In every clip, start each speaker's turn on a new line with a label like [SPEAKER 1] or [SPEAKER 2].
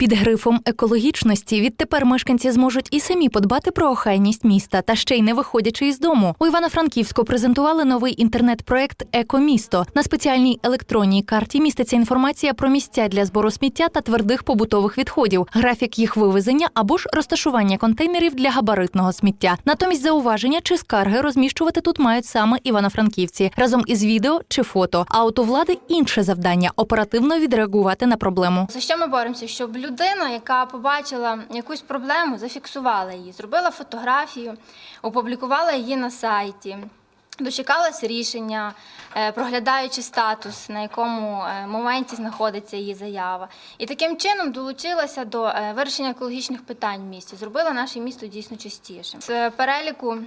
[SPEAKER 1] Під грифом екологічності відтепер мешканці зможуть і самі подбати про охайність міста та ще й не виходячи із дому. У Івано-Франківську презентували новий інтернет-проект Екомісто. На спеціальній електронній карті міститься інформація про місця для збору сміття та твердих побутових відходів, графік їх вивезення або ж розташування контейнерів для габаритного сміття. Натомість зауваження чи скарги розміщувати тут мають саме івано-франківці разом із відео чи фото. А от у влади інше завдання оперативно відреагувати на проблему.
[SPEAKER 2] За що ми боремося? Щоб людина, яка побачила якусь проблему, зафіксувала її, зробила фотографію, опублікувала її на сайті. Дочекалась рішення, е, проглядаючи статус, на якому е, моменті знаходиться її заява, і таким чином долучилася до е, вирішення екологічних питань в місті, зробила наше місто дійсно чистішим. З переліку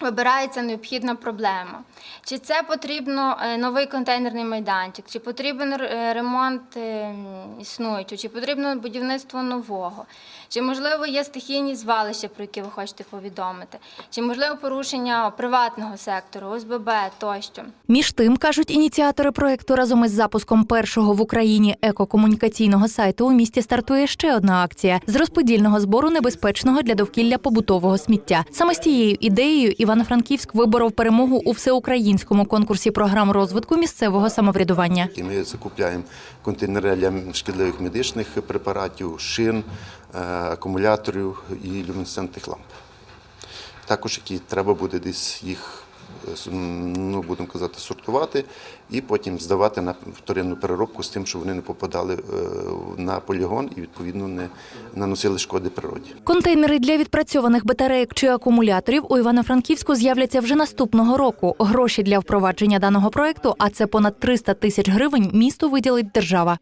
[SPEAKER 2] вибирається необхідна проблема. Чи це потрібно е, новий контейнерний майданчик, чи потрібен е, ремонт е, існуючого, чи потрібно будівництво нового, чи можливо є стихійні звалища, про які ви хочете повідомити, чи можливо порушення приватного сектору, ОСББ тощо.
[SPEAKER 1] Між тим кажуть ініціатори проекту разом із запуском першого в Україні екокомунікаційного сайту у місті стартує ще одна акція з розподільного збору небезпечного для довкілля побутового сміття. Саме з цією ідеєю Івано-Франківськ виборов перемогу у всеукраїнському конкурсі програм розвитку місцевого самоврядування.
[SPEAKER 3] Ми закупляємо контейнери для шкідливих медичних препаратів, шин, е, акумуляторів і люмінесцентних ламп. Також які треба буде десь їх, ну будемо казати, сортувати і потім здавати на вторинну переробку з тим, щоб вони не попадали е, на полігон і відповідно не наносили шкоди природі.
[SPEAKER 1] Контейнери для відпрацьованих батарейок чи акумуляторів у Івано-Франківську з'являться вже наступного року. Гроші для впровадження даного проекту, а це понад 300 тисяч гривень, місту виділить держава.